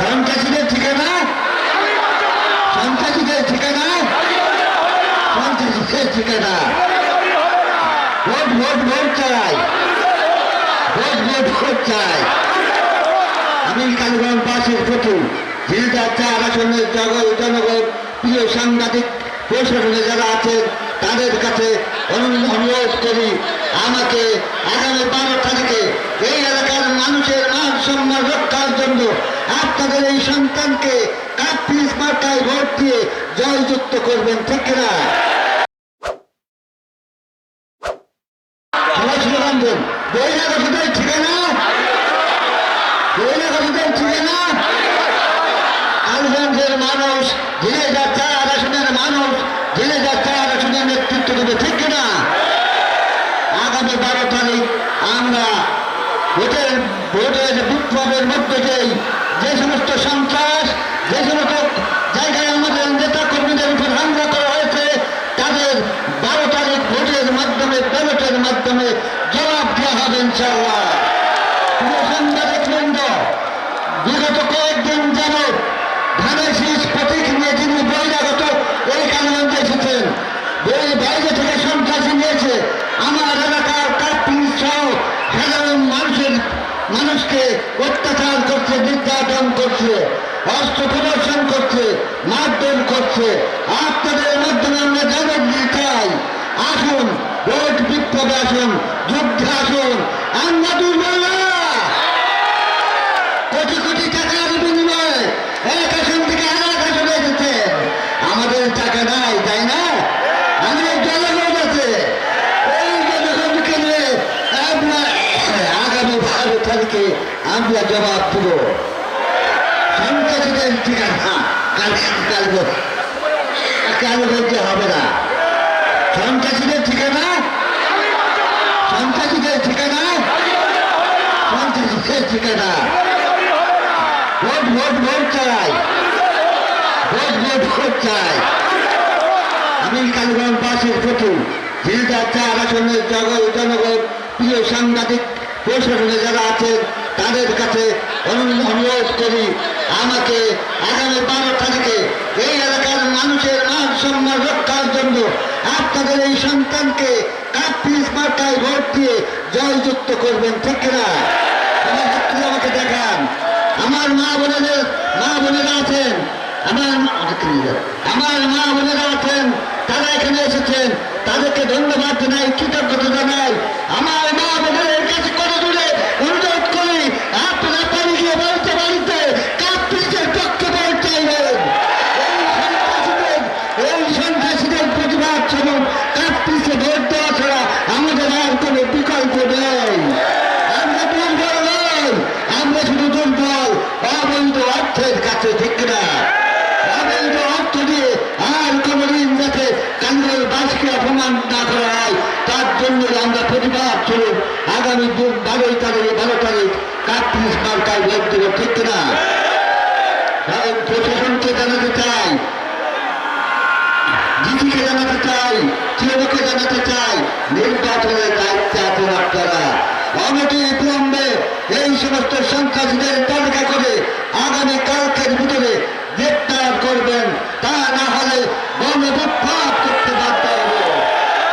সন্ত্রাসীদের ঠিকানা? সন্ত্রাসীদের ঠিকানা? সন্ত্রাসীদের ঠিকানা। ভোট ভোট ভোট চাই। ভোট ভোট ভোট চাই। আমি কালীগঞ্জ বাসের প্রতি ঝিলদার চার আসনের জগৎ জনগণ প্রিয় সাংবাদিক, প্রশাসনে যারা আছেন, তাদের কাছে অনু- অনুরোধ করি, আমাকে আগামী বারো তারিখে এই এলাকার মানুষের মান সম্মান রক্ষার জন্য আপনাদের এই সন্তানকে কাপ্রিস মার্কায় ভোট দিয়ে জয়যুক্ত করবেন, ঠিক না মানুষ মানুষ আগামী বারো তারিখ আমরা ভোটের ভোটের বিপ্লবের মধ্যে যেই যে সমস্ত সন্ত্রাস যে সমস্ত জায়গায় আমাদের নেতা কর্মীদের উপর হামলা করা হয়েছে তাদের বারো তারিখ ভোটের মাধ্যমে ব্যালটের মাধ্যমে জবাব দেওয়া হবে ইনশাল্লাহ প্রিয় সাংবাদিক বৃন্দ বিগত কয়েকদিন যাবৎ ধানের শীষ প্রতীক নিয়ে যিনি বহিরাগত, এই কারণে এসেছেন। এই বাইরে থেকে সন্ত্রাসী নিয়েছে। আমার এলাকার কার্পিং সহ সাধারণ মানুষের, মানুষকে অত্যাচার করছে, নির্যাতন করছে, অস্ত্র প্রদর্শন করছে, মারধর করছে। আপনাদের মাধ্যমে আমরা জানান চাই, আসুন, ভোট বিপ্লবে আসুন, যুদ্ধে আসুন আমরা দুর্বল না কোটি কোটি টাকার বিনিময়ে এক আসন থেকে আর এক আসনে এসেছে আমাদের টাকা নাই তাই না আমাদের জনগণ আছে এই জনগণকে নিয়ে আমরা আগামী তারিখে আমরা জবাব দেব। ঠিকানা বলতে হবে না। ঠিকানা? ঠিকানা? ঠিকানা। ভোট ভোট ভোট চাই। ভোট চাই। আমি কালীগঞ্জ বাসের প্রতি ঝিলদার চার আসনের জগৎ জনগণ, প্রিয় সাংবাদিক প্রশাসনে যারা আছেন, তাদের কাছে অনু- অনুরোধ করি, আমাকে আগামী বারো তারিখে এই এলাকার মানুষের মান সম্মান রক্ষার জন্য আপনাদের এই সন্তানকে কাপ্রিস মার্কায় ভোট দিয়ে জয়যুক্ত করবেন, ঠিক না আমার হাত আমাকে দেখান। আমার মা বোনেদের, মা বোনেরা আছেন, আমার আমার মা বোনেরা আছেন, তারা এখানে এসেছেন, তাদেরকে ধন্যবাদ জানাই, কৃতজ্ঞতা জানাই আমার মা বোনেদের কাছে করে দূরে অনুরোধ করি আপনারা বাড়ি গিয়ে বাড়িতে বাড়িতে কাপ্রিসের পক্ষে ভোট চাইবেন এই সন্ত্রাসীদের এই সন্ত্রাসীদের প্রতিবাদ স্বরূপ কাপ্রিসে ভোট দেওয়া ছাড়া আমাদের আর কোনো বিকল্প নেই আমরা দুর্বল নই আমরা শুধু দুর্বল অবৈধ অর্থের কাছে ঠিক না অবৈধ অর্থ দিয়ে আর কোনো ঋণ যাতে কাঙ্গল বাসকে অপমান না করা হয় তার জন্য আমরা প্রতিবাদ স্বরূপ আগামী দু বারোই তারিখে, বারো তারিখ কার্তিক ভোট দেবো, ঠিক না কারণ প্রশাসনকে জানাতে চাই দিদিকে জানাতে চাই, তৃণমূলকে জানাতে চাই, নির্বাচনের দায়িত্বে আছেন আপনারা। অনতি বিলম্বে এই সমস্ত সন্ত্রাসীদের